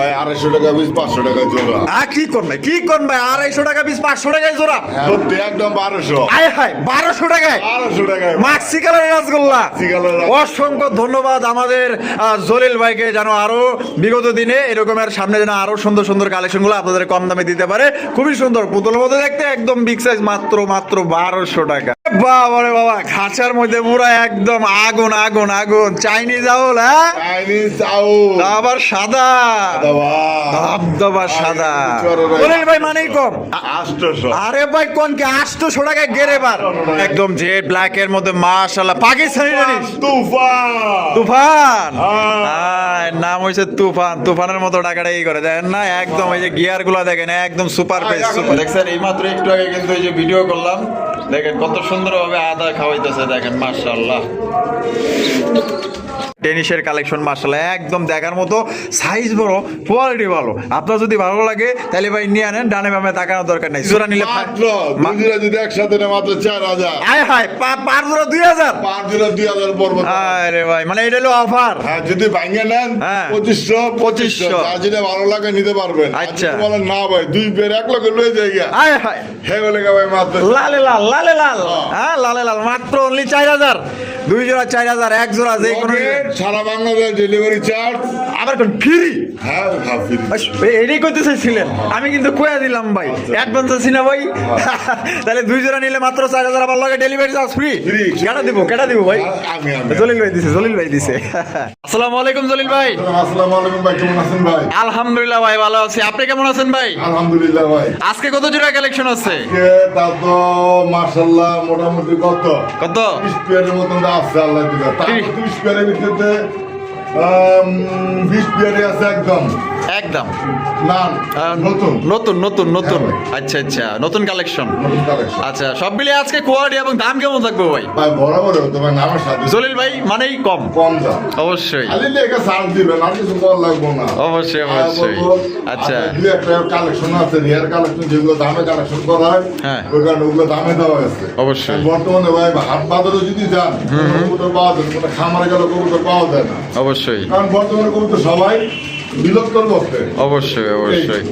ভাই আড়াইশো টাকা পিস পাঁচশো টাকা জোড়া। আ কি কোন ভাই কি কোন ভাই আড়াইশো টাকা পিস পাঁচশো টাকায় জোড়া? সত্যি একদম বারোশো। আয় হায় বারোশো টাকায়? বারোশো টাকায়। মাক্সি কালারের রসগোল্লা। মাক্সি কালারের রস- অসংখ্য ধন্যবাদ আমাদের জলিল ভাইকে যেন আরও বিগত দিনে এরকমের সামনে যেন আরও সুন্দর সুন্দর কালেকশনগুলো আপনাদের কম দামে দিতে পারে। খুবই সুন্দর পুতুল মধ্যে দেখতে একদম বিগ সাইজ মাত্র মাত্র বারোশো টাকা। বাবা রে বাবা খাঁচার মধ্যে পুরো একদম আগুন আগুন আগুন। চাইনিজ আউল হ্যাঁ? চাইনিজ চাউ আবার সাদা ধবধবা সাদা। জলিল ভাই মানেই কম। আষ্টশো আরে ভাই কোন কি? একদম জেড ব্ল্যাক এর মধ্যে মাশাআল্লাহ। পাকিস্তানি জিনিস। তুফান। তুফান। হ্যাঁ। নাম হয়েছে তুফান। তুফানের মতো টাকাটা এই করে। দেখেন না একদম ওই যে গিয়ারগুলা দেখেন একদম সুপার সুপার। দেখছেন এই মাত্র একটু আগে কিন্তু এই যে ভিডিও করলাম। দেখেন কত সুন্দরভাবে আদা খাওয়াইতেছে দেখেন মাশাআল্লাহ। টেনিসের কালেকশন মার্শাল্লাহ একদম দেখার মতো সাইজ বড় কোয়ালিটি ভালো। আপনার যদি ভালো লাগে তাহলে ভাই নিয়ে আনেন ডানে বামে তাকানোর দরকার নাই। জোড়া নিলে যদি একসাথে মাত্র চার হাজার। আয় হায় পা- পার জোড়া দুই হাজার? পাঁচ দিরা দুই হাজার পড়ব আরে ভাই মানে এটা হলো অফার হ্যাঁ যদি ভাঙে নেন হ্যাঁ। পঁচিশশো পঁচিশশো। 2500 যা যেটা ভালো লাগে নিতে পারবেন। আচ্ছা। যদি বলেন না ভাই দুই পের এক লগে লয়ে যাই গা আয় হায়। হে বলে গা ভাই মাত্র। লালে লাল লালে লাল। হ্যাঁ। হ্যাঁ লালে লাল মাত্র অনলি চার হাজার। দুই জোড়া চার হাজার এক জোড়া যে কোনো সারা বাংলাদেশ ডেলিভারি চার্জ আবার ফ্রি হ্যাঁ হ্যাঁ এটাই করতে চাইছিলেন। আমি কিন্তু কয়ে দিলাম ভাই অ্যাডভান্স আছি না ভাই? তাহলে দুই জোড়া নিলে মাত্র চার হাজার আমার লগে ডেলিভারি চার্জ ফ্রি। কেটা দিব কেটা দিব ভাই? জলিল ভাই দিছে জলিল ভাই দিছে। আসসালামু আলাইকুম জলিল ভাই। আসসালামু আলাইকুম ভাই কেমন আছেন ভাই? আলহামদুলিল্লাহ ভাই ভালো আছি। আপনি কেমন আছেন ভাই? আলহামদুলিল্লাহ ভাই। আজকে কত জোড়া কালেকশন আছে? তা তো মার্শাল্লাহ মোটামুটি কত? কত? পেয়ারের মতন তো আছে আল্লাহ দিলে তার তিরিশ। বিশ আছে একদম। একদম। না আহ, নতুন। নতুন নতুন নতুন। হ্যাঁ আচ্ছা আচ্ছা নতুন কালেকশন। আচ্ছা সব মিলিয়ে আজকে কোয়ালিটি এবং দাম কেমন থাকবে ভাই? বরাবর তোমার নামের সাথে। জলিল ভাই মানেই কম। কম দাম। অবশ্যই। খালি লেখা সার দিবেন আর কিছু কর লাগবো না। অবশ্যই, অবশ্যই। আচ্ছা। দুই একটা কালেকশন আছে রিয়ার কালেকশন যেগুলো দামে কালেকশন করা হয় হ্যাঁ। ওই কারণে ওগুলো দামে দেওয়া আছে অবশ্যই। বর্তমানে ভাই হাট বাজারে যদি যান কবুতর পাওয়া যায় কোনো খামারে গেলে কবুতর পাওয়া যায় না। অবশ্যই। কারণ বর্তমানে কবুতর সবাই বিলুপ্তর পথে অবশ্যই অবশ্যই।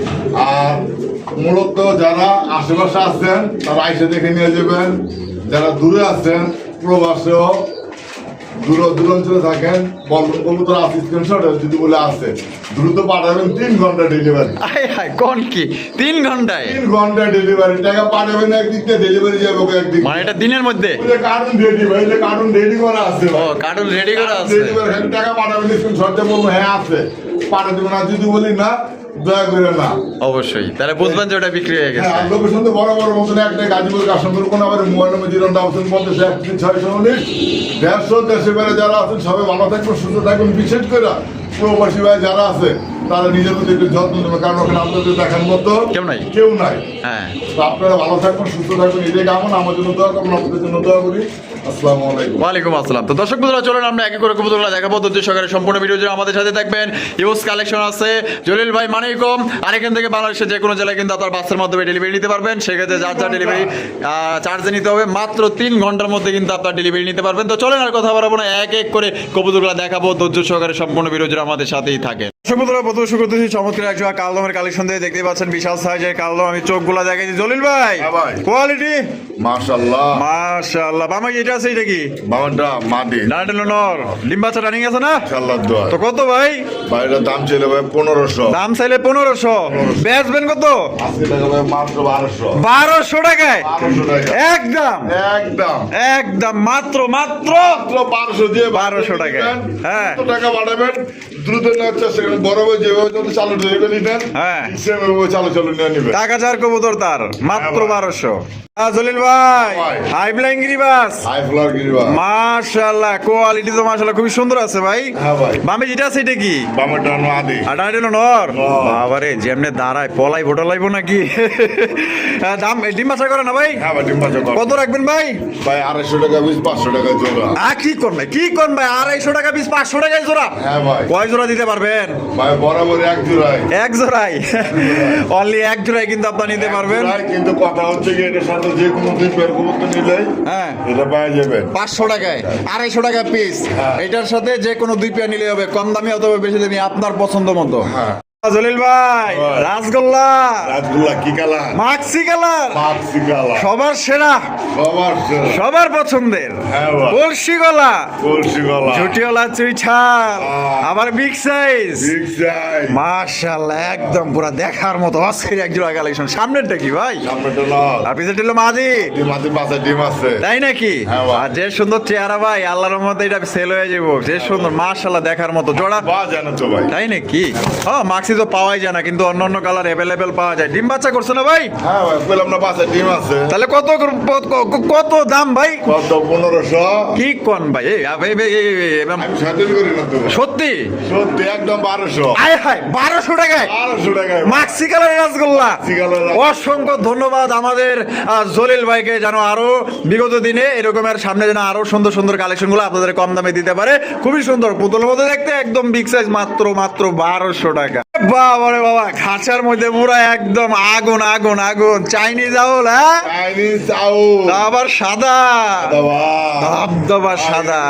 আর মূলত যারা আশেপাশে আছেন তারা আইসে দেখে নিয়ে যাবেন। যারা দূরে আছেন প্রবাসেও দূর দূরাঞ্চলে থাকেন বলবেন কবুতর আছে স্ক্রিনশট যদি বলে আছে। দ্রুত পাঠাবেন তিন ঘণ্টা ডেলিভারি কোন কি? তিন ঘন্টায়? তিন ঘণ্টা ডেলিভারি টাকা পাঠাবেন একদিক থেকে ডেলিভারি যাবে ওকে একদিক মানে এটা দিনের মধ্যে? কার্টুন রেডি ভাই কার্টুন রেডি করা আছে ও কার্টুন রেডি করা আছে। টাকা পাঠাবেন স্ক্রিনশট বলব হ্যাঁ আছে। পাঠা দেবেন। আর যদি বলি না দয়া করে না। অবশ্যই। তাহলে বুঝবেন যে ওটা বিক্রি হয়ে গেছে। হ্যাঁ, লোকেশন তো বড় বড় মতন একটা গাজীপুর কাশনপুর কোন আবার মোবাইল নম্বর জিরো অপশন পঞ্চাশ একত্রিশ ছয়শো উনিশ। দেড়শো দেশে বেড়ে যারা আছেন সবাই ভালো থাকবেন সুস্থ থাকবেন। বিশেষ করে প্রবাসী ভাই যারা আছে তারা নিজের প্রতি একটু যত্ন নেবে কারণ ওখানে আপনাদের দেখার মতো কেউ নাই। কেউ নাই। হ্যাঁ। তো আপনারা ভালো থাকবেন সুস্থ থাকবেন এটাই কামন। আমার জন্য দোয়া করবেন আপনাদের জন্য দোয়া করি। আসসালামু আলাইকুম। ওয়ালাইকুম আসসালাম। তো দর্শক বন্ধুরা চলুন আমরা একে করে কবুতরগুলো দেখাবো। ধৈর্য সহকারে সম্পূর্ণ ভিডিও জুড়ে আমাদের সাথে থাকবেন। ইউজ কালেকশন আছে। জলিল ভাই মানেই কম। আর এখান থেকে বাংলাদেশের যে কোনো জেলায় কিন্তু আপনার বাসের মাধ্যমে ডেলিভারি নিতে পারবেন। সেক্ষেত্রে যার যা ডেলিভারি চার্জে নিতে হবে মাত্র তিন ঘণ্টার মধ্যে কিন্তু আপনার ডেলিভারি নিতে পারবেন। তো চলেন আর কথা বলব না। এক এক করে কবুতরগুলো দেখাবো। ধৈর্য সহকারে সম্পূর্ণ ভিডিও জুড়ে আমাদের সাথেই থাকে বন্ধুরা প্রথম শুরু করতেছি চমৎকার একজন কালদমের কালেকশন দিয়ে দেখতে পাচ্ছেন বিশাল সাইজের কালদম। আমি চোখগুলো দেখাইছি। জলিল ভাই হ্যাঁ। কোয়ালিটি? মাশাআল্লাহ। মাশাআল্লাহ। বামা এটা আছে এটা কি? বাবানটা মাটি। নাটেল নর। ডিম্বাচা রানিং আছে না? আল্লাহ দোয়া। তো কত ভাই? বাইরের দাম ছিল ভাই পনেরোশো। দাম চাইলে পনেরোশো। বেচবেন কত? আজকে টাকা ভাই মাত্র বারোশো। বারোশো টাকায়? বারোশো টাকা। একদম। একদম। একদম। মাত্র মাত্র মাত্র বারোশো দিয়ে 1200 টাকায়। হ্যাঁ। কত টাকা পাঠাবেন দ্রুত নেওয়ার চেষ্টা করবেন বড় ভাই যেভাবে যত চালু ডেলিভারি নিতেন হ্যাঁ। চালু চালু নিয়ে নেবেন টাকা চার কবুতর তার মাত্র হ্যাঁ বারোশো। আহ, জলিল ভাই ভাই। হাই ফ্লাইং গিরিবাস। হাই ফ্লার গিরবা মাশাআল্লাহ কোয়ালিটি তো মাশাআল্লাহ খুবই সুন্দর আছে ভাই। হ্যাঁ ভাই। বামে যেটা আছে এটা কি? বামের ডান আদি। আটা এটা নর? নর। বাবারে যেমনে দাঁড়ায় পলাই ভোটা লাইব নাকি? দাম ডিম বাছা করে না ভাই? হ্যাঁ ভাই ডিম বাচ্চা কর কত রাখবেন ভাই? ভাই আড়াইশো টাকা পিস পাঁচশো টাকা জোড়া। আ কি ভাই? কি টাকা পিস পাঁচশো টাকায় জোড়া? হ্যাঁ ভাই। কয় জোড়া দিতে পারবেন? ভাই বরাবর এক জোড়াই। এক জোড়াই? অনলি এক জোড়াই কিন্তু আপনার নিতে পারবেন। কিন্তু কথা হচ্ছে কি এটার সাথে যে কোনো বের করতে নিলে হ্যাঁ। এটা পাওয়া যাবে। পাঁচশো টাকায় আড়াইশো টাকা পিস হ্যাঁ। এটার সাথে যে কোনো দুই পেয়ার নিলে হবে কম দামি অথবা বেশি দামি আপনার পছন্দ মতো। হ্যাঁ। জলিল ভাই। রাসগোল্লা। কি colour? Maxi colour. Maxi colour. সবার সেরা। সবার সেরা। সবার পছন্দের। হ্যাঁ। কলসি গলা। কলসি গলা। চুইছাল আবার বিগ সাইজ বিগ সাইজ মাশাআল্লাহ একদম পুরো দেখার মতো অস্থির এক জোড়া কালেকশন সামনেরটা কি ভাই? সামনেটা না। আর পিছনেটা হলো মাদি। ডিম আছে পাশে ডিম আছে। তাই নাকি? হ্যাঁ আর যে সুন্দর চেহারা ভাই আল্লাহর রহমতে এটা সেল হয়ে যাব যে সুন্দর মাশাআল্লাহ দেখার মতো জোড়া। বা জানো তো ভাই। তাই নাকি? হ্যাঁ মাক্সি তো পাওয়াই যায় না কিন্তু অন্য অন্য কালার অ্যাভেলেবেল পাওয়া যায়। ডিম বাচ্চা করছে না ভাই? হ্যাঁ ভাই পেলাম না পাশে ডিম আছে। তাহলে কত কত- দাম ভাই? কত পনেরোশো? কি কোন ভাই। সত্যি? সত্যি একদম বারোশো। আয় হায় বারোশো টাকায়? বারোশো টাকায় মাক্সি কালারের রসগোল্লা অসংখ্য ধন্যবাদ আমাদের জলিল ভাইকে যেন আরও বিগত দিনে এরকমের সামনে যেন আরও সুন্দর সুন্দর কালেকশনগুলো আপনাদের কম দামে দিতে পারে। খুবই সুন্দর পুতুল মধ্যে দেখতে একদম বিগ সাইজ মাত্র মাত্র বারোশো টাকা। বাবা রে বাবা খাঁচার মধ্যে পুরো একদম আগুন আগুন আগুন। চাইনিজ আউল হ্যাঁ? Chinese owl. আবার সাদা। ধবধবা সাদা।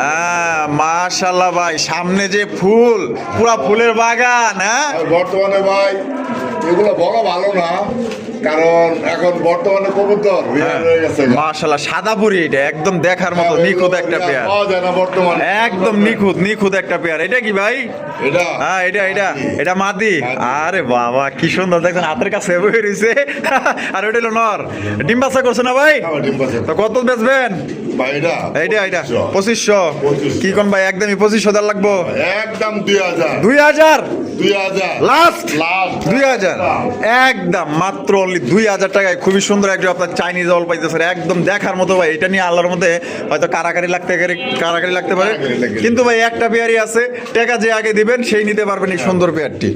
হ্যাঁ মাশাল্লাহ ভাই সামনে যে ফুল পুরা ফুলের বাগান হ্যাঁ? বর্তমানে ভাই এগুলো বড় ভালো না। কারণ এখন বর্তমানে কবুতর হয়ে। গেছে। সাদা পুরি এটা একদম দেখার মতো নিখুঁত একটা পেয়ার। পাওয়া যায় না বর্তমানে। একদম নিখুঁত নিখুঁত একটা পেয়ার। এটা কি ভাই? এটা? হ্যাঁ এটা এটা এটা মাদি। আরে বাবা কি সুন্দর হাতের কাছে আর ওটা হলো নর। ডিম বাচ্চা করছে না ভাই? পাশে তো কত বেচবেন? এইটা এইটা পঁচিশশো। পঁচিশশো। পঁচিশশো। কি কোন ভাই একদমই পঁচিশশো হাজার লাগবো? একদম দুই হাজার। দুই হাজার? দুই হাজার। লাস্ট লাস্ট দুই হাজার। একদম মাত্র অনলি দুই হাজার টাকায় খুবই সুন্দর একজন আপনার চাইনিজ অল পাইতেছে একদম দেখার মতো ভাই এটা নিয়ে আল্লাহর মধ্যে হয়তো কারাকারি লাগতে গেলে কারাকারি লাগতে পারে। কিন্তু ভাই একটা পেয়ারই আছে টাকা যে আগে দিবেন সেই নিতে পারবেন এই সুন্দর পেয়ারটি।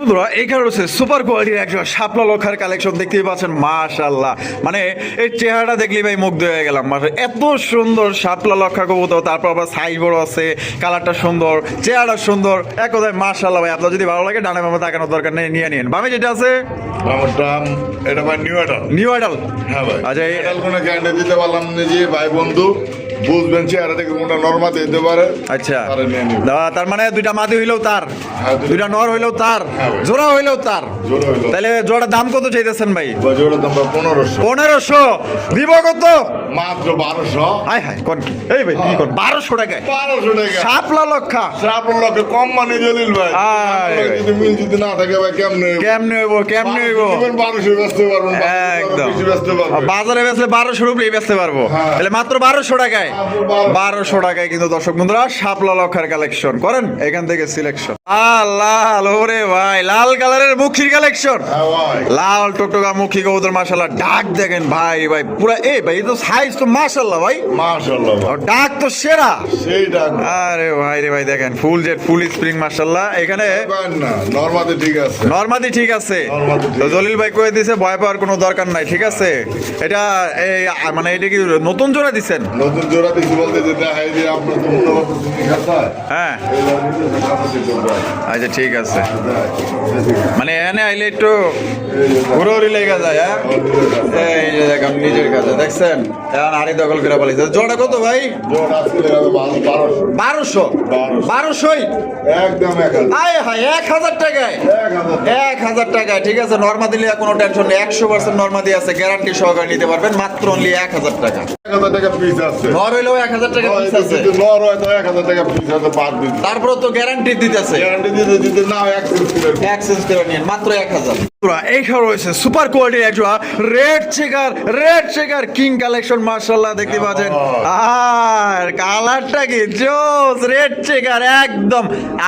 বন্ধুরা এইখানে রয়েছে সুপার কোয়ালিটির একজন শাপলা লক্ষার কালেকশন দেখতেই পাচ্ছেন মাশাল্লাহ মানে এই চেহারাটা দেখলেই ভাই মুগ্ধ হয়ে গেলাম। মাশা- এত সুন্দর শাপলা লক্ষা কবুতর তারপর আবার সাইজ বড় আছে কালারটা সুন্দর চেহারা সুন্দর এক কথায় মাশাল্লাহ ভাই। আপনার যদি ভালো লাগে ডানে বামে তাকানোর দরকার নেই নিয়ে নিন। বামে যেটা আছে? এটা ভাই নিউ নিউ আইডাল হ্যাঁ ভাই। আচ্ছা, এই- কোনো গ্যারান্টি দিতে পারলাম যে ভাই বন্ধু। বুঝবেন চেহারা থেকে কোনটা নর্মা দিতে পারে। আচ্ছা। তারা মানে দুইটা মাদি হইলেও তার। হ্যাঁ, দুইটা- নর হইলেও তার। হ্যাঁ জোড়া হইলেও তার। তাহলে জোড়ার দাম কত চাইতেছেন ভাই? জোড়া দাম পনেরোশো। পনেরোশো। দিব কত? মাত্র বারোশো। হাই হাই কোন এই ভাই কি কোন? বারোশো টাকায় বারোশো টাকা। শাপলা লক্ষা। লোকে কম মানে জলিল ভাই। যদি মিল যদি না থাকে ভাই কেমনে কেমনে হইব কেমনে হইব? বারোশো বেচতে পারবেন একদম। বাজারে বেচলে বারোশো রুপি বেচতে পারব। হ্যাঁ। তাহলে মাত্র বারোশো টাকায়। মাত্র 1200 বারোশো টাকায় কিন্তু দর্শক বন্ধুরা শাপলা লক্ষার কালেকশন করেন এখান থেকে সিলেকশন লাল ওরে ভাই লাল কালারের মুখির কালেকশন হ্যাঁ লাল টকটকা মুখী কবুতর মাশাল্লাহ ডাক দেখেন ভাই ভাই পুরা এই ভাই তো সাইজ তো মাশাল্লাহ ভাই। আর ডাক তো সেরা। সেইটা আরে ভাই রে ভাই দেখেন ফুল জেট ফুল স্প্রিং মাশাল্লাহ এখানে পারেন না নর্মাতে ঠিক আছে। নর্মাদি ঠিক আছে। নরমাদি তো। জলিল ভাই কয়ে দিছে ভয় পাওয়ার কোনো দরকার নাই ঠিক আছে? এটা এই মানে এটা কি নতুন জোড়া দিছেন? নতুন জোড়া বলতে যে তো হ্যাঁ। আচ্ছা ঠিক আছে। মানে এনে আইলে একটু ঘুরে লেগে যায় হ্যাঁ? এই যে দেখেন নিজের কাছে দেখছেন? এখন হাড়ি দখল করে জোড়া কত ভাই? বারোশো। বারোশো? বারোশো। বারোশোই? একদম এক হাজার। আয় হায় এক হাজার টাকায়? এক হাজার টাকায় ঠিক আছে? নর্মা দিলে কোনো টেনশন নেই। একশো পার্সেন্ট নর্মা দিয়ে আছে গ্যারান্টি সহকারে নিতে পারবেন মাত্র অনলি এক হাজার টাকা। এক হাজার টাকা পিস আছে। নর হইলেও এক হাজার টাকা পিস আছে। নর এক হাজার টাকা পিস আছে পার পিস তারপরে তো গ্যারান্টি দিতেছে। গ্যারান্টি দিতে দিতে না এক করে। নিন মাত্র এক হাজার। এইখানে রয়েছে সুপার কোয়ালিটির একটা red checker red checker king collection মার্শাল্লাহ দেখতে পাচ্ছেন। আর কালারটা কি? জোস রেড চেকার একদম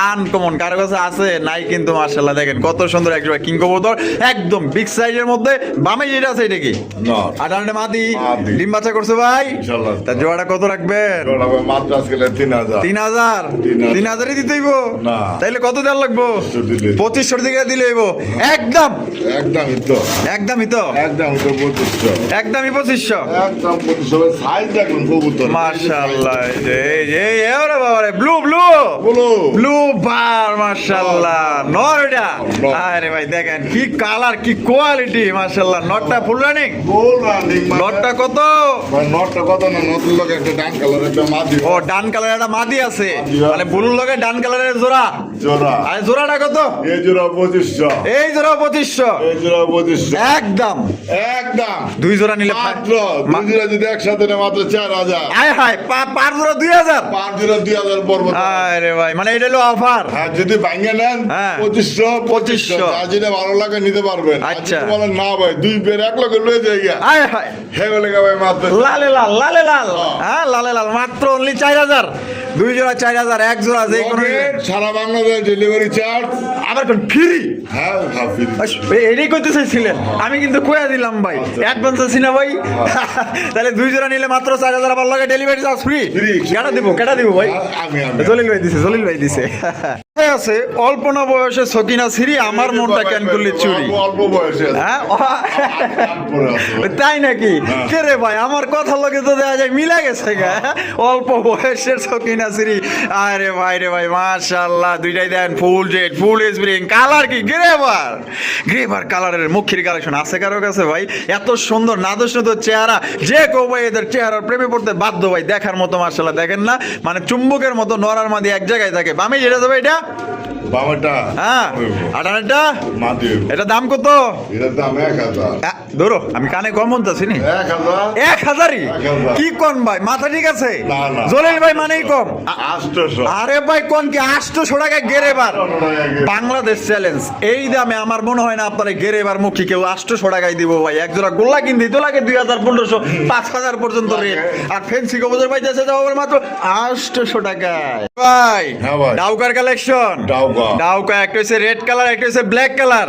আনকমন কারও কাছে আছে? নাই কিন্তু মার্শাল্লাহ দেখেন কত সুন্দর একটা কিং কবুতর। একদম বিগ সাইজের মধ্যে। বামে যেটা আছে এটা কি? মাদি। মাদি। ডিম বাচ্চা করছে ভাই। তা জোড়াটা কত রাখবেন? মাত্র আজকে তিন হাজার। তিন হাজার? তিন হাজারই দিতে হইব? না। তাইলে কত দেওয়ার লাগবো? পঁচিশশো দিকে দিলে হইব। একদম। একদমই তো। একদমই তো। একদম তো পঁচিশশো। একদমই পঁচিশশো। একদম পঁচিশশো। সাইজ দেখুন কবুতর। মাশাআল্লাহ। এই যে ওরে বাবা রে ব্লু ব্লু বলো ব্লু বার মাশাআল্লাহ নরটা। নর। আরে ভাই দেখেন কি কালার কি কোয়ালিটি মাশাআল্লাহ। নটটা ফুল রানিং গোল রানিং নটটা কত? নটটা কত না? নতুন লোক একটা ডান কালার একটা মাদি। ও ডান কালারের একটা মাদি আছে। মানে ব্লুর লগে ডান কালারের জোড়া। জোড়া। আর জোড়াটা কত? এই জোড়া পঁচিশশো। এই জোড়া এই জোড়া একদম। একদম। দুই জোড়া নিলে মাত্র দুই জোড়া যদি একসাথে নেয় মাত্র চার হাজার। আয় হায় পার জোড়া দুই হাজার? পাঁচ জোড়া পড়ব আরে ভাই মানে এটা হলো অফার হ্যাঁ যদি ভাঙে নেন হ্যাঁ। পঁচিশশো পঁচিশশো। পঁচিশশো। যা যেটা ভালো লাগে নিতে পারবেন। আচ্ছা। বলেন না ভাই দুই পের এক লগে লয়ে যাই আয় হায়। হে বলে গা ভাই মাত্র লালে লাল লালে লাল। হ্যাঁ। লালে লাল মাত্র অনলি চার হাজার দুই জোড়া চার হাজার এক জোড়া যে কোনো সারা বাংলাদেশ ডেলিভারি চার্জ আবার কোন ফ্রি হ্যাঁ হ্যাঁ। এটাই করতে চাইছিলেন আমি কিন্তু কয়ে দিলাম ভাই অ্যাডভান্স আছি না ভাই। তাহলে দুই জোড়া নিলে মাত্র চার হাজার আমার লগে ডেলিভারি চার্জ ফ্রি কেটা দিব কেটা দিব ভাই? আমি জলিল ভাই দিছে জলিল ভাই দিছে। আছে অল্প না বয়সে সকিনা সিরি আমার মনটা কেন করলি চুরি। অল্প- বয়সে হ্যাঁ। তাই নাকি? হ্যাঁ। কে রে ভাই আমার কথা লগে তো দেখা যায় মিলা গেছে অল্প বয়সের সকিনা সিরি আরে ভাই রে ভাই মাশাল্লাহ দুইটাই দেন, full jet full spring. Colour কি? গ্রেভার। গ্রেভার কালারের মুখের কালেকশন আছে কারও কাছে ভাই? এত সুন্দর নাদুস নাদুস চেহারা। যে কেউ ভাই এদের চেহারার প্রেমে পড়তে বাধ্য ভাই, দেখার মতো মার্শাল্লাহ দেখেন না মানে চুম্বকের মতো নরার মাদি এক জায়গায় থাকে। বামে যেটা যাবে এটা? বাবাটা। হ্যাঁ আটানাটা এটা দাম কত? এটার দাম এক হাজার। ধরো আমি কানে কম বলতেছি নি? এক হাজারই? কি কোন ভাই? মাথা ঠিক আছে? না, না। জলিল ভাই মানেই কম। আরে ভাই কোন কি? আটশোশো টাকা গেরেবার বাংলাদেশ চ্যালেঞ্জ এই দামে আমার মনে হয় না আপনারা গেরেবার মুখী কেউ আটশোশো টাকায় দিব ভাই। এক জোড়া গোল্লা কিনতে তো লাগে দুই হাজার পনেরোশো পাঁচ হাজার পর্যন্ত রেট আর ফেন্সি কবুতর পাইতেছে যাও মাত্র আটশোশো টাকায়। ভাই হ্যাঁ ভাই। ডাউকার কালেকশন ডাউকা। ডাউকা একটা হচ্ছে রেড কালার একটা হচ্ছে ব্ল্যাক কালার।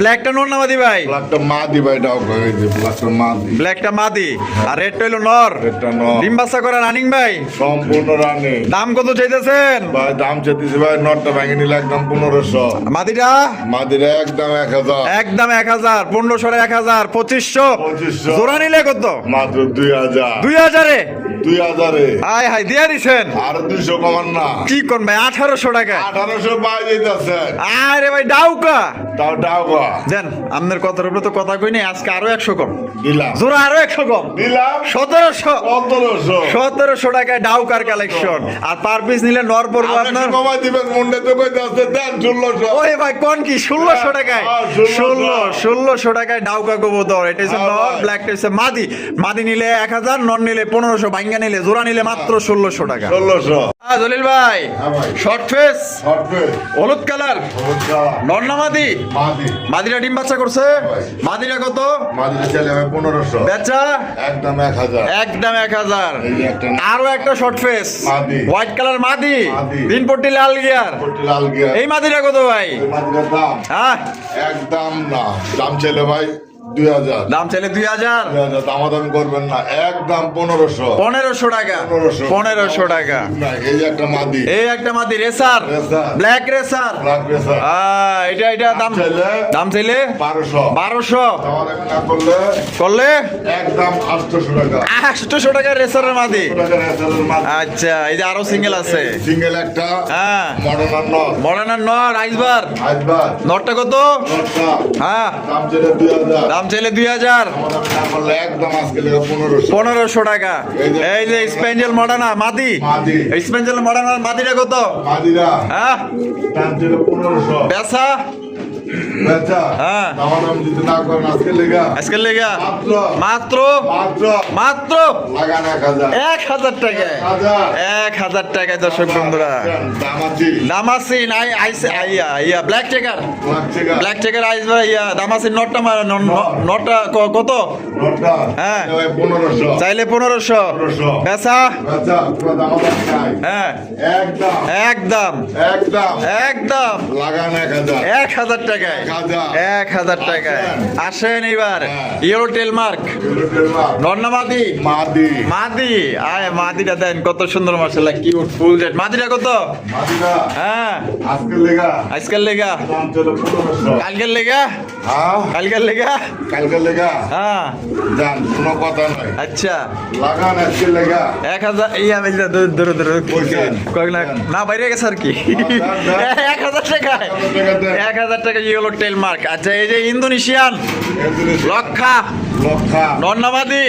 ব্ল্যাকটা নোর নামাদি ভাই? ব্লাকটা মাদি ভাই ডাউকা ব্লাকটা মাদি। ব্ল্যাকটা মাদি। আর রেডটা হইল নর। রেডটা নর। ডিম বাচ্চা করা রানিং ভাই? সম্পূর্ণ রানে দাম কত চাইতেছেন? ভাই দাম চেতেছে ভাই নটটা ভেঙে নিলে একদম পনেরোশো। মাদিটা? মাদিরা একদম এক হাজার। একদম এক হাজার পনেরোশো এক হাজার পঁচিশশো। 2500 জোড়া নিলে কত? মাত্র দুই হাজার। দুই হাজারে? দুই হাজারে। হাই হাই দিয়া দিছেন। আর দুইশো কমান না। কি ভাই আঠারোশো টাকা। আঠারোশো আরে ভাই ডাউকা তাও ডাউকা দেন আপনার কথার উপরে তো কথা কই নাই আজকে আরও একশো কম। দিলাম। জোড়া আরও একশো কম। দিলাম। সতেরোশো। পনেরোশো সতেরোশো টাকায় ডাউকার কালেকশন আর পার পিস নিলে নর পড়ব আপনার। কমাই দিবেন মন্ডে তো কই যাচ্ছে দেন ষোলোশো। ওরে ভাই কোন কি? ষোলোশো টাকায়। হ্যাঁ, 1600 ষোলো ষোলোশো টাকায় ডাউকা কবুতর এটা হচ্ছে হ্যাঁ, নর ব্ল্যাক হচ্ছে মাদি। মাদি নিলে এক হাজার নন নিলে পনেরোশো ভাঙ্গা নিলে জোড়া নিলে মাত্র ষোলোশো টাকা। ষোলোশো। জলিল ভাই হ্যাঁ, ভাই। শর্ট ফেস হলুদ কালার। নর মাদি? মাদি। মাদিরা ডিম বাচ্চা করছে? মাদিরা কত? পনেরোশো। বেচা? একদম এক হাজার। একদম এক আরও একটা শর্ট ফেস হোয়াইট কালার মাদি। মাদি। তিন পট্টি লাল গিয়ার। লাল এই মাদিরা কত ভাই? হ্যাঁ। একদম না। দাম চাইলে ভাই দুই হাজার। দাম চাইলে দুই হাজার। দামাদামি করবেন না। একদম পনেরোশো। পনেরোশো টাকা। পনেরোশো। টাকা। এই একটা মাদি। এই একটা মাদি racer. Black racer. Blood pressure এটা এটা দাম চাইলে দাম চাইলে বারোশো। বারোশো। করলে করলে একদম আটশোশো টাকা। আটশোশো টাকা রেসারের মাদি। টাকা রেসারের মাদি। আচ্ছা এই যে আরও সিঙ্গেল আছে। সিঙ্গেল একটা হ্যাঁ। মডার্ন নর। আইসবার। আজবার নটটা কত? হ্যাঁ। দাম চাইলে দুই হাজার। দাম চাইলে দুই হাজার। পনেরোশো। টাকা। এই যে স্পেঞ্জেল মডানা মাদি। স্পেঞ্জেল মডানার মাদিটা কত? হ্যাঁ? বেসা আজকের লেগা। মাত্র। মাত্র? এক হাজার। এক টাকায়? এক হাজার। টাকায় দর্শক বন্ধুরা। দাম আছে আইসে আইয়া ইয়া ব্ল্যাক ব্ল্যাক আইস ভাই ইয়া নটটা মার- নটটা কত? হ্যাঁ। চাইলে পনেরোশো। বেচা? হ্যাঁ। একদম একদম একদম এক হাজার টাকা। টাকায়। এক হাজার। টাকায়। আসেন। এবার হ্যাঁ। ইয়েলো টেল নন্না মাদি। মাদি। মাদি। আয় মাদিটা দেন কত সুন্দর মার্শাল্লাহ কিউট ফুল জেট মাদিটা কত? হ্যাঁ। লেগা। কালকের হ্যাঁ। কালকের লেগা? কালকে লেগা। হ্যাঁ। জান কোনো কথা নাই। আচ্ছা। লাগান আজকে লেগা। এক হাজার কয়েক লাখ না বাইরে গেছে আর কি। এক হাজার টাকায়। এক হাজার টাকা দেন। এক হাজার টাকা ইয়েলো টেল মার্ক আচ্ছা এই যে ইন্দোনেশিয়ান। লক্ষা। নন্নামাদি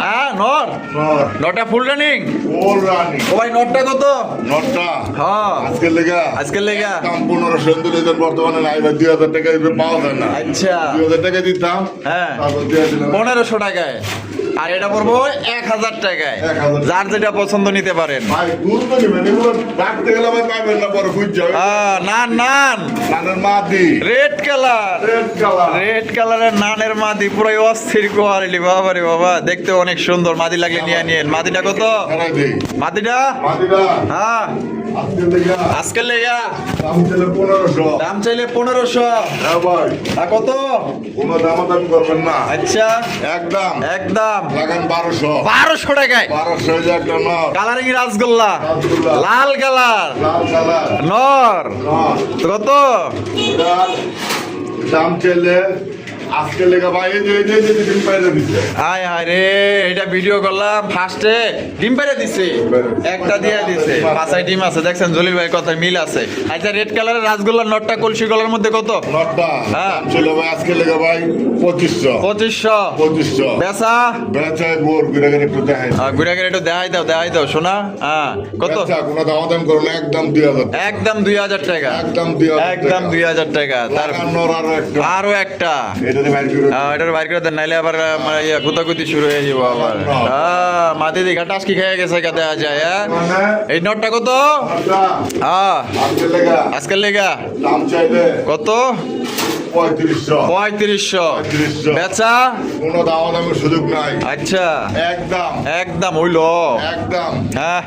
হ্যাঁ নর। নর। নটা ফুল রানিং ওল রানী ও ভাই নটটা কত? নটটা। হ্যাঁ। আজকে লেগা। আজকের লেগা। দাম পনেরোশো ইন্দোনেশিয়ান বর্তমানে নাই ভাই। টাকা দিবে পাওয়া যায় না। আচ্ছা। টাকা দিতাম। হ্যাঁ। টাকায়। আর এটা পড়ব এক হাজার টাকায়। যার যেটা পছন্দ নিতে পারেন। রেড কালার রেড কালারের নানের মাদি। পুরো অস্থির কোয়ালিটি বাবা রে বাবা। দেখতে অনেক সুন্দর মাদি লাগলে নিয়ে নিয়েন। মাদিটা কত? মাদিটা? হ্যাঁ। আজকের লেগা। দাম দাম চাইলে পনেরোশো। হ্যাঁ কত? কোনো দামাদামি করবেন না। আচ্ছা। একদম। একদম। লাগান বারোশো। বারোশো টাকায়? বারোশো একটা নর। কালারিং রাসগোল্লা। রাসগোল্লা। লাল কালার। লাল কালার। নর। কত? দাম চাইলে আজকে লেগা ভাই এই যে এই যে ডিম পাইলে দিচ্ছে হায় হায় রে এটা ভিডিও করলাম ফার্স্টে ডিম পেরে দিছে। একটা দিয়ে দিছে। পাঁচাই ডিম আছে। দেখছেন জলিল ভাই কথা মিল আছে। আচ্ছা রেড কালারের রাসগোল্লার নটটা কলসি গলার মধ্যে কত? নটটা। হ্যাঁ। দাম ভাই আজকে লেগা ভাই পঁচিশশো। পঁচিশশো। পঁচিশশো। বেচা? বেচায় বোর ঘুরে ঘুরে একটু দেখাই। ঘুরে ঘুরে একটু দেখাই দাও দেখাই দাও শোনা। হ্যাঁ কত? বেচা কোনো দামাদাম করো না একদম দুই হাজার একদম দুই হাজার টাকা। একদম দুই হাজার একদম দুই হাজার টাকা। তার আরও একটা। আরও একটা। এটা দিয়ে এটার বাইর করে দেন নাইলে আবার মানে গুতাগুতি শুরু হয়ে যাব আবার। আহ, মাটি দিঘা টাসকি খেয়ে গেছে কা দেখা হ্যাঁ? মানে এই নটটা কত? হ্যাঁ আজকে আজকের লেগা। কত? পঁয়ত্রিশশো। বেচা? কোনো দামাদামের সুযোগ নাই। আচ্ছা। একদম। একদম হইল। একদম। হ্যাঁ।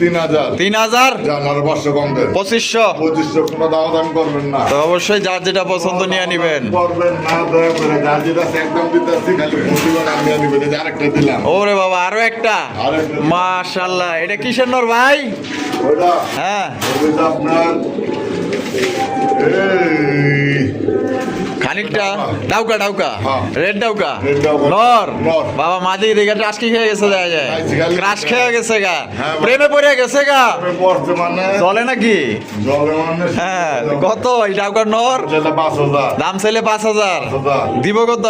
তিন হাজার। তিন হাজার? জানার পাঁচশো কম পঁচিশশো। পঁচিশশো কোনো দামাদাম করবেন না। তো অবশ্যই যার যেটা পছন্দ নিয়ে নিবেন। করবেন না দয়া করে। যার যেটা একদম দিতেছি খালি প্রতিবার আমি নিবেন এই আরেকটা দিলাম। ওরে বাবা আরও একটা? মাশাল্লাহ এটা কিসের নর ভাই? ওটা হ্যাঁ। আপনার খানিকটা ডাউকা ডাউকা। হ্যাঁ। রেড ডাউকা। নর। বাবা মাঝে দিকে টাসকি খেয়ে গেছে দেখা যায়। ক্রাশ খেয়ে গেছে গা। হ্যাঁ। প্রেমে পড়ে গেছে গা। চলে নাকি? মানে? হ্যাঁ কত? এই ডাউকার নর? দাম চাইলে পাঁচ হাজার। দিব কত?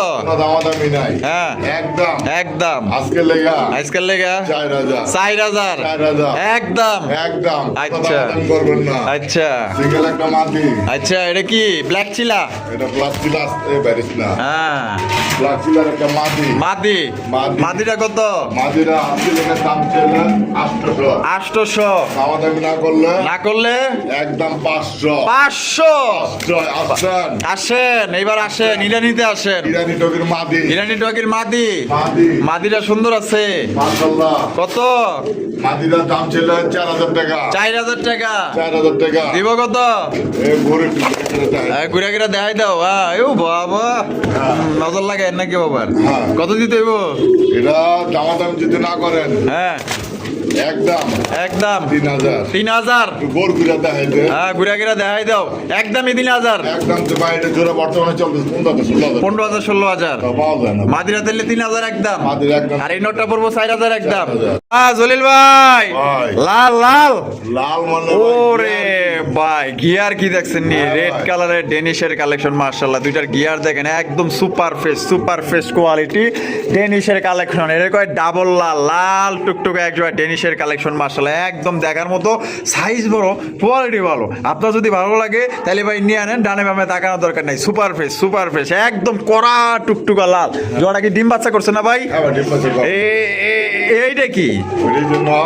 হ্যাঁ। একদম। একদম। আজকে লেগা। চার হাজার। একদম। একদম। আচ্ছা। আচ্ছা। আচ্ছা এটা কি ব্ল্যাক চিলা? এটা এ না। হ্যাঁ। একটা মাদি। মাদি। মাদিটা কত? মাটিরা আজকে লেগে দাম চাইলে আটশোশো আটশোশো দামাদামি না করলে? না করলে? একদম পাঁচশো। পাঁচশো? জয় আসেন। আসেন ইরানিতে আসেন। ইরানি টকির মাদি। ইরানি টকির মাদি। মাদি। মাদিটা সুন্দর আছে। মাশাল্লাহ কত? মাদিরার দাম ছিল চার হাজার টাকা। চার হাজার টাকা। চার হাজার টাকা। দিব কত? এ ঘুরে ঘুরে দেখাই দাও হ্যাঁ। এও বাবা। নজর লাগে নাকি বাবার? হ্যাঁ। কত দিতে এটা দামাদাম যদি না করেন হ্যাঁ। একদম। একদম। তিন হাজার। তিন হাজার। গোর ঘুরে দেখাইতে হ্যাঁ ঘুরে ঘুরে দেখাই দাও। একদমই তিন হাজার। একদম তো বাইরে জোরে বর্তমানে চলতেছে পনেরো হাজার ষোলো হাজার। পনেরো হাজার ষোলো হাজার। পাওয়া যায় না। মাদিরা তেলে তিন হাজার একদম। মাদির একদম। আর এই নোটটা পড়ব চার হাজার একদম। হ্যাঁ জলিল ভাই। ভাই। লাল লাল। লাল মানে ওরে ভাই গিয়ার কি দেখছেন নি? রেড। কালারের ডেনিশের কালেকশন মার্শাল্লাহ দুইটার গিয়ার দেখেন একদম super fresh super fresh quality ডেনিশের collection এর কয়? ডাবল লাল লাল টুকটুকে একজোড়া ডেনিশের কালেকশন মার্শাল্লাহ একদম দেখার মতো সাইজ বড় কোয়ালিটি ভালো। আপনার যদি ভালো লাগে তাহলে ভাই নিয়ে আনেন ডানে বামে তাকানোর দরকার নাই। সুপার ফ্রেশ সুপার ফ্রেশ একদম কড়া টুকটুকা লাল। জোড়া কি ডিম বাচ্চা করছে না ভাই? এ- এইটা কি?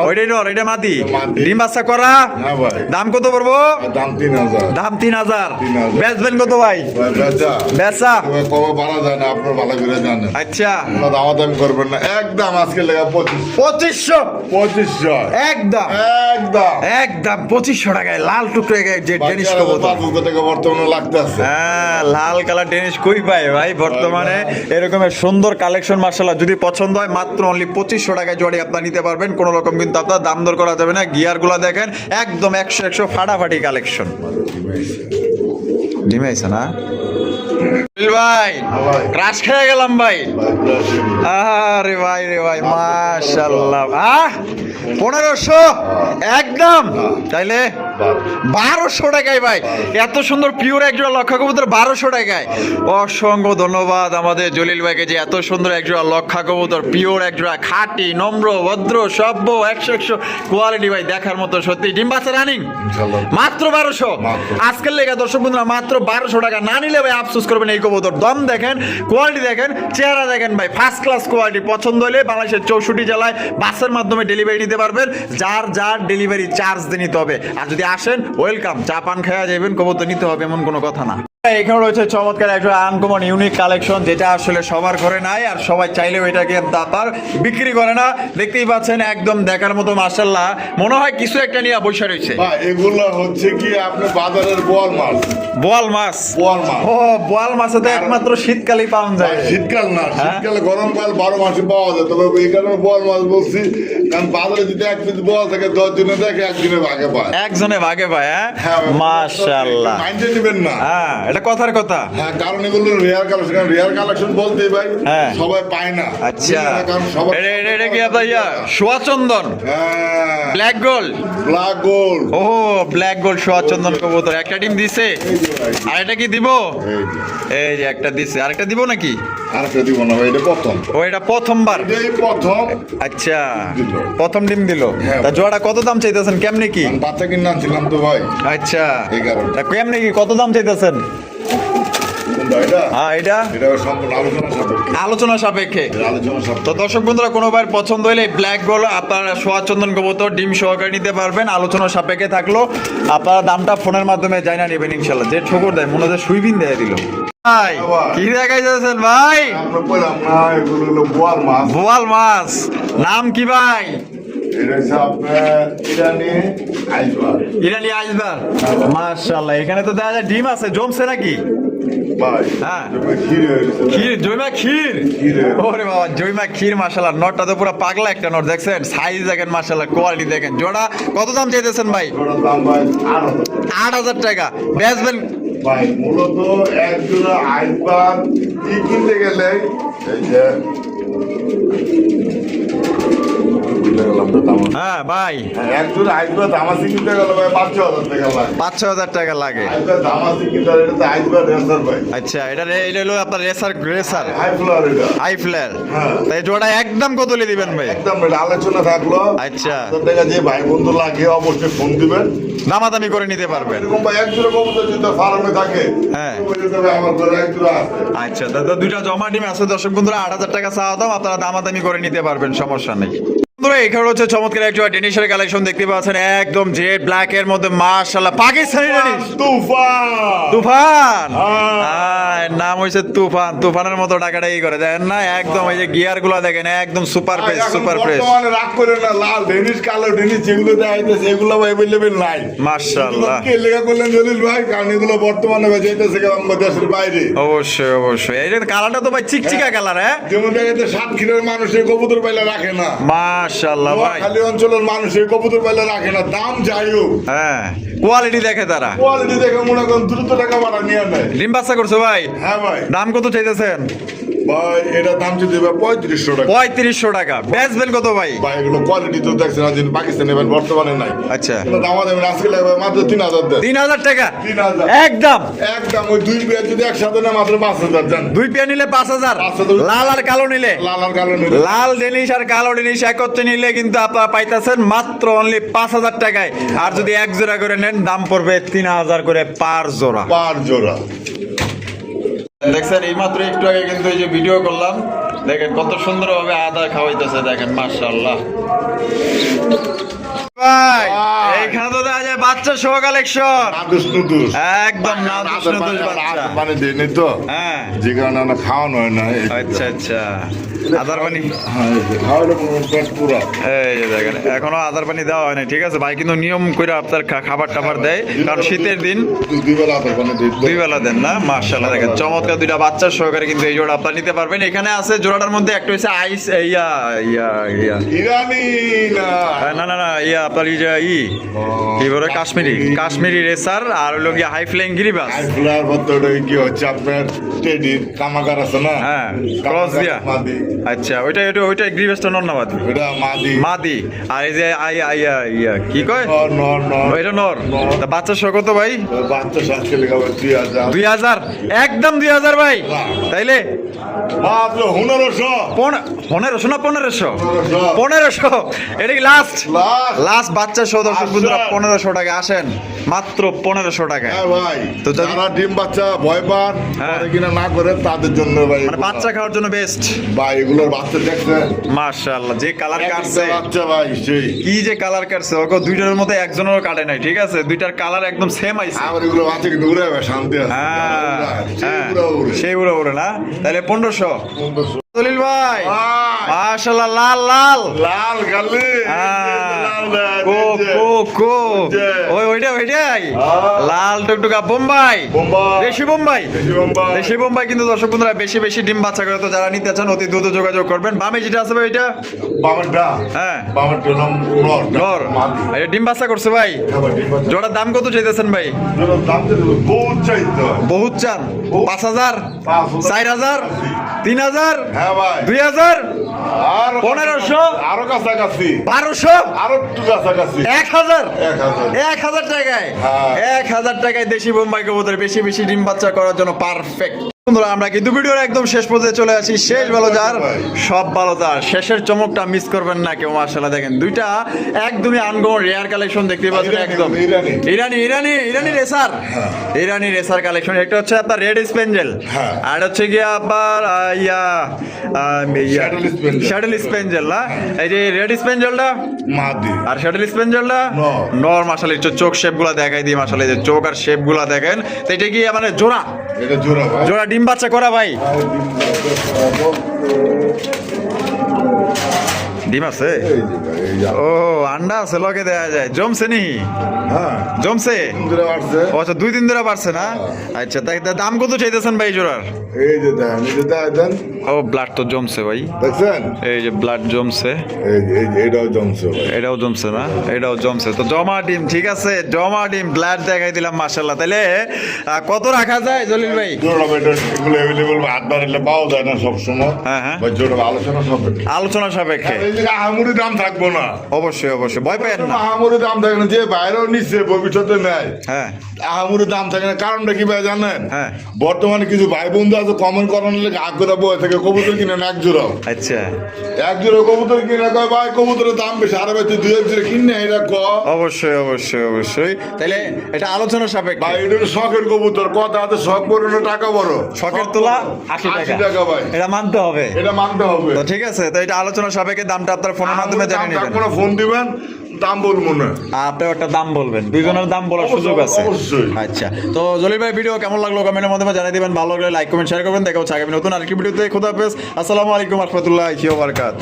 ওইটাই নর এটা মাদি। ডিম বাচ্চা করা? হ্যাঁ দাম কত পড়ব? দাম তিন হাজার। দাম তিন হাজার। 3,000 বেচবেন কত ভাই? বেচা। আচ্ছা। দামাদামি করবেন না। একদম আজকে পঁচিশ। পঁচিশশো। পঁচিশ একদম। একদম। একদম পঁচিশশো টাকায় লাল যে ডেনিশ কবুতর। টাকা বর্তমানে লাগতেছে হ্যাঁ লাল কালার ডেনিশ কই পায় ভাই বর্তমানে? এরকমের সুন্দর কালেকশন মার্শাল্লাহ যদি পছন্দ হয় মাত্র অনলি পঁচিশশো টাকায় জোড়ি আপনার নিতে পারবেন। কোনো রকম কিন্তু আপনার দাম দর করা যাবে না। গিয়ারগুলা দেখেন একদম একশো একশো ফাটাফাটি কালেকশন ডিমে না? ভাই। ক্রাশ খেয়ে গেলাম ভাই। আরে ভাই রে ভাই মাশাল্লাহ আহ পনেরোশো একদম। তাইলে বারোশো। টাকায় ভাই এত সুন্দর পিওর একজোড়া লক্ষা কবুতর বারোশো টাকায়। অসংখ্য ধন্যবাদ আমাদের জলিল ভাইকে যে এত সুন্দর একজোড়া লক্ষা কবুতর পিওর একজোড়া খাঁটি নম্র ভদ্র সভ্য একশো একশো কোয়ালিটি ভাই দেখার মতো সত্যি। ডিম বাচ্চা রানিং মাত্র বারোশো। আজকের লেগে দর্শক বন্ধুরা মাত্র বারোশো টাকা। না নিলে ভাই আফসোস করবেন এই কবুতর। দম দেখেন কোয়ালিটি দেখেন, চেহারা দেখেন ভাই ফার্স্ট ক্লাস কোয়ালিটি পছন্দ হলে বাংলাদেশের চৌষট্টি জেলায় বাসের মাধ্যমে ডেলিভারি নিতে পারবেন। যার যার ডেলিভারি চার্জ দিয়ে নিতে হবে। আর যদি আসেন ওয়েলকাম চা পান খাওয়া যাবেন কবুতর নিতে হবে, এমন কোনো কথা না। এখানে রয়েছে চমৎকার একটা আনকমন ইউনিক কালেকশন যেটা আসলে সবার ঘরে নাই আর সবাই চাইলেও এটাকে দাতার বিক্রি করে না। দেখতেই পাচ্ছেন একদম দেখার মতো মার্শাল্লাহ মনে হয় কিছু একটা নিয়ে বসে রয়েছে। এগুলো হচ্ছে কি আপনি বাজারের বোয়াল মাছ। বোয়াল মাছ? বোয়াল মাছ। ও বোয়াল মাছে তো একমাত্র শীতকালেই পাওয়া যায়। শীতকাল না হ্যাঁ? শীতকালে গরমকাল বারো মাসে পাওয়া যায়। তবে এই কারণে বোয়াল মাছ বলছি কারণ বাজারে যদি এক পিস বোয়াল থাকে দশ দিনে দেখে একদিনে ভাগে পায়। একজনে ভাগে ভাই হ্যাঁ? হ্যাঁ, মাশাআল্লাহ। মাইন্ডে নেবেন না। হ্যাঁ এটা কথার কথা। হ্যাঁ কারণ এগুলো রেয়ার কালেকশন রেয়ার কালেকশন বলতে ভাই হ্যাঁ। সবাই পায় না। আচ্ছা। এটা এটা- এটা কি আপনার ইয়া? সোয়া চন্দন হ্যাঁ। ব্ল্যাক গোল্ড ব্ল্যাক গোল্ড ও ব্ল্যাক গোল্ড সোয়া চন্দন কবুতর। একটা ডিম দিছে? এই আর এটা কি দিব? এই যে। একটা দিছে। আরেকটা দিব নাকি? আরেকটা দিব না ভাই এটা প্রথম। ও এটা প্রথমবার। এটাই প্রথম। আচ্ছা। প্রথম ডিম দিল। হ্যাঁ। তা জোড়া কত দাম চাইতেছেন? কেমনে কি? আমি বাচ্চা কিনে আনছিলাম তো ভাই। আচ্ছা। এই কারণে। তা কেমনে কি? কত দাম চাইতেছেন? হ্যাঁ এটা? আলোচনা সাপেক্ষে। তো দর্শক বন্ধুরা কোনো ভাইয়ের পছন্দ হলে ব্ল্যাক গোল আপনারা সোয়া চন্দন কবুতর ডিম সহকারে নিতে পারবেন। আলোচনা সাপেক্ষে থাকল। আপনারা দামটা ফোনের মাধ্যমে জানা নেবেন ইনশাল্লাহ যে ঠোকর দেয় মনে হয় সুইবিন দিয়ে দিল। ভাই কি দেখাই যাচ্ছেন ভাই বোয়াল মাছ। নাম কি ভাই? ইরানি আইসবার। এখানে তো দেখা যায় ডিম আছে জমছে নাকি? হ্যাঁ। ক্ষীর ক্ষীর জৈমা ক্ষীর? ক্ষীর ওরে বাবা জৈমা ক্ষীর নটটা তো পুরো পাগলা একটা নট দেখছেন? সাইজ দেখেন কোয়ালিটি দেখেন। জোড়া কত দাম চাইতেছেন ভাই? আট হাজার। টাকা। বেচবেন? ভাই মূলত এক জোড়া কিনতে গেলে? এই যে গেলাম তো। হ্যাঁ ভাই। হ্যাঁ, এক জোড়া কিনতে গেলে ভাই পাঁচ ছ হাজার টাকা লাগে। পাঁচ ছ হাজার টাকা লাগে। আইসবার কিনতে এটা তো আইসবার রেসার ভাই। আচ্ছা এটা এটা হলো আপনার রেসার রেসার হাই ফ্লোর এটা। হাই ফ্লেয়ার হ্যাঁ। তাই জোড়া একদম কত দিবেন ভাই। একদম এটা আলোচনা থাকল। আচ্ছা। দেখা যে ভাই বন্ধু লাগে অবশ্যই ফোন দিবেন। দামাদামি করে নিতে পারবেন। এরকম ভাই এক কবুতর যদি ফার্মে থাকে হ্যাঁ। আমার ঘরে এক আছে। আচ্ছা দাদা দুইটা জমা ডিম আছে দর্শক বন্ধুরা আট হাজার টাকা চাওয়া দাম আপনারা দামাদামি করে নিতে পারবেন সমস্যা নেই। বন্ধুরা এখানে হচ্ছে চমৎকার একটা ডেনিশের কালেকশন দেখতে পাচ্ছেন। একদম জেড ব্ল্যাক এর মধ্যে মার্শাল্লাহ পাকিস্তানি ডেনিশ তুফান। তুফান? হ্যাঁ। নাম হয়েছে তুফান। তুফানের মতো টাকাটা করে। দেখেন না একদম এই যে গিয়ারগুলো দেখেন একদম সুপার ফ্রেশ সুপার ফ্রেশ বর্তমানে রাগ করে না লাল ডেনিস কালো ডেনিস যেগুলো দেখাইতেছে এগুলো নাই। মার্শাল্লাহ কে লেখা করলেন জলিল ভাই? কারণ এগুলো বর্তমানে বেঁচেছে আমাদের বাইরে। অবশ্যই অবশ্যই। এই যে কালারটা তো ভাই চিকচিকা কালার হ্যাঁ? যেমন দেখাইতে সাতক্ষীরের মানুষ এই কবুতর পাইলে রাখে না। ভাই। নোয়াখালী অঞ্চলের মানুষ এই কবুতর পাইলে রাখে না দাম যাই হোক। হ্যাঁ কোয়ালিটি দেখে তারা। কোয়ালিটি দেখে মনে করেন দ্রুত টাকা বাড়া নিয়ে নেয়। ডিম বাচ্চা করছ ভাই? হ্যাঁ ভাই। দাম কত চাইতেছেন? ভাই এটা দাম যদি পঁয়ত্রিশশো টাকা। পঁয়ত্রিশশো টাকা। বেচবেন কত ভাই? ভাই এগুলো কোয়ালিটি তো দেখছেন আজ পাকিস্তানে এবার বর্তমানে নাই। আচ্ছা। দাম দেবেন আজকে লাগবে মাত্র তিন হাজার দেন। তিন হাজার টাকা? তিন হাজার। একদম একদম ওই দুই পেয়ার যদি একসাথে না মাত্র পাঁচ হাজার দেন। দুই পেয়ার নিলে পাঁচ হাজার? লাল আর কালো নিলে? লাল আর কালো নিলে। লাল ডেনিশ আর কালো ডেনিশ একত্রে নিলে কিন্তু আপনারা পাইতেছেন মাত্র অনলি পাঁচ হাজার টাকায়। আর যদি এক জোড়া করে নেন দাম পড়বে তিন হাজার করে পার জোড়া। পার জোড়া। দেখছেন এই মাত্র একটু আগে কিন্তু এই যে ভিডিও করলাম, দেখেন কত সুন্দরভাবে আদা খাওয়াইতেছে, দেখেন, মাশাআল্লাহ। ভাই। ভাই। তো দেখা যায় বাচ্চা সহ কালেকশন একদম নাদুস নাদুস বাচ্চা। মানে দেয়নি তো? হ্যাঁ। যে কারণে আমরা খাওয়ানো হয় না আচ্ছা আচ্ছা। আদার পানি। হ্যাঁ, এই যে খাওয়ালে কোনো পেট পুরা। এই যে দেখেন এখনও আদার পানি দেওয়া হয় না ঠিক আছে? ভাই কিন্তু নিয়ম করে আপনার খাবার টাবার দেয় কারণ শীতের দিন দুই- বেলা দেন না? মার্শাল্লাহ দেখেন চমৎকার দুইটা বাচ্চা সহকারে কিন্তু এই জোড়া আপনার নিতে পারবেন। এখানে আছে জোড়াটার মধ্যে একটা হচ্ছে আইস ইয়া ইয়া ইয়া। না। না না না ইয়া আপনার ই যে ই কি বলে কাশ্মীরি। কাশ্মীরি। রেসার আর হলো গিয়ে হাই ফ্লাইং গিরিবাস। আই বলতে কি হচ্ছে আপনার কামাকার আছে না? হ্যাঁ ক্রস দিয়া। আচ্ছা ওইটা ওইটা ওইটা গ্রিবাসটা নন্নাবাদি এটা মাদি। মাদি। আর এই যে আই ইয়া কি কয়? নর নর নর। এটা বাচ্চা কত ভাই? বাচ্চা সাথে লেখাবে দুই হাজার। দুই হাজার? একদম দুই হাজার ভাই। তাইলে? মাত্র পনেরোশো। পনে- পনেরোশো না পনেরোশো? পনেরোশো। পনেরোশো। এটা কি লাস্ট লাস্ট লাস্ট বাচ্চা সহ দর্শক বন্ধুরা পনেরোশো টাকা আসেন। মাত্র পনেরোশো টাকায়। হ্যাঁ ভাই তো যারা ডিম বাচ্চা ভয় পান হ্যাঁ। কিনা না করে তাদের জন্য ভাই মানে বাচ্চা খাওয়ার জন্য বেস্ট ভাই এগুলোর বাচ্চা দেখছেন? মাশাআল্লাহ যে কালার কাটছে। বাচ্চা ভাই সেই। কি যে কালার কাটছে ওকে দুইটার মধ্যে একজনেরও কাটে নাই ঠিক আছে? দুইটার কালার একদম সেম আইছে। আবার এগুলো বাচ্চা কিন্তু উড়ে শান্তি আছে। হ্যাঁ সেই হ্যাঁ। উড়ে উড়ে। সেই উড়ে উড়ে না? তাহলে পনেরোশো। পনেরোশো। দলিল ভাই। ভাই, মাশাআল্লাহ লাল লাল। লাল গালি। হ্যাঁ। লাল দেয়, কো এই যে। কো কো। যে। ওই ওইটা ওইটাই। লাল টুকটুকা বোম্বাই। বোম্বাই। দেশি বোম্বাই। দেশি বোম্বাই। কিন্তু দর্শক বন্ধুরা বেশি বেশি ডিম বাচ্চা করে। তো যারা নিতে চান অতি দ্রুত যোগাযোগ করবেন। বামে যেটা আছে ভাই ওইটা হ্যাঁ। নর নর এটা ডিম বাচ্চা করছে ভাই। আবার ডিম বাচ্চা। জোড়ার দাম কত চাইতেছেন ভাই? বহুত চান। পাঁচ হাজার চার হাজার তিন হাজার হ্যাঁ দুই হাজার আর পনেরোশো। আরও কাছাকাছি। বারোশো। আরও একটু কাছাকাছি। এক হাজার? এক হাজার। এক হাজার টাকায়? হ্যাঁ। এক হাজার টাকায় দেশি বোম্বাই কবুতর বেশি বেশি ডিম বাচ্চা করার জন্য পারফেক্ট বন্ধুরা আমরা কিন্তু ভিডিওর একদম শেষ পর্যায়ে চলে আসি। শেষ ভালো যার সব ভালো তার। শেষের চমকটা মিস করবেন না কেউ মার্শাল্লাহ দেখেন দুইটা একদমই রেয়ার কালেকশন দেখতে পাচ্ছেন একদম। ইরানি। ইরানি ইরানি রেসার ইরানি রেসার কালেকশন একটা হচ্ছে আপনার রেড স্পেঞ্জেল হ্যাঁ। আর হচ্ছে গিয়ে আপনার ইয়া। শাটল স্পেঞ্জেল না? এই যে রেড স্পেঞ্জেলটা আর শাটল স্পেঞ্জেলটা নর। মাসালে চোখ শেপগুলা দেখাই দিই যে চোখ আর শেপগুলা দেখেন। তো এটা কি মানে জোড়া? জোড়া ডিম বাচ্চা করা ভাই। ডিম আছে। ও আন্ডা আছে লগে দেয়া যায়। জমছে নি? হ্যাঁ। জমছে? আচ্ছা দুই দিন ধরে পারছে না? আচ্ছা তাই দাম কত চাইতেছেন ভাই জোড়ার? এই যে দেন ও ব্লাড তো জমছে ভাই। দেখছেন? এই যে ব্লাড জমছে। এটাও জমছে এটাও জমছে না? এটাও জমছে। তো জমা ডিম ঠিক আছে জমা ডিম ব্লাড দেখাই দিলাম মার্শাল্লাহ তাহলে কত রাখা যায় জলিল ভাই? এগুলো অ্যাভেলেবল হাত বাড়ালে পাওয়া যায় না সবসময়। হ্যাঁ, হ্যাঁ। আলোচনা সব আলোচনা সাপেক্ষে। আহামুরি দাম থাকব না। অবশ্যই অবশ্যই। ভয় পাইয়েন না। আহামুরি দাম থাকে না যে বাইরেও নিচ্ছে ভবিষ্যতে নেয়। হ্যাঁ। আহামুরি দাম থাকে না কারণটা কি ভাই জানেন? হ্যাঁ। বর্তমানে কিছু ভাই বন্ধু আছে কমেন্ট করানোর লেগে আগ্রহ থেকে কবুতর কিনে না এক জোড়াও। আচ্ছা। এক জোড়া কবুতর কিনে কয় ভাই কবুতরের দাম বেশি আরে ভাই তুই দুই এক জোড়া কিনে এটা ক? অবশ্যই অবশ্যই অবশ্যই। তাহলে এটা আলোচনা সাপেক্ষে। ভাই এটা শখের কবুতর কথা আছে শখ বড় না টাকা বড়? শখের তোলা আশি আশি টাকা। টাকা ভাই। এটা মানতে হবে। এটা মানতে হবে। তো ঠিক আছে তো এটা আলোচনা সাপেক্ষে দামটা আপনার ফোনের মাধ্যমে জানিয়ে নেবেন। না, ফোন দিবেন দাম বলব না। আপনি একটা দাম বলবেন দুইজনের দাম বলার সুযোগ আছে। অবশ্যই। আচ্ছা তো জলিল ভাই ভিডিও কেমন লাগল কমেন্টের মাধ্যমে জানিয়ে দিবেন ভালো লাগলে লাইক কমেন্ট শেয়ার করবেন দেখা হচ্ছে আগামী নতুন আরেকটি ভিডিওতে খুদা হাফেজ আসসালামু আলাইকুম রহমতুল্লাহ বারকাত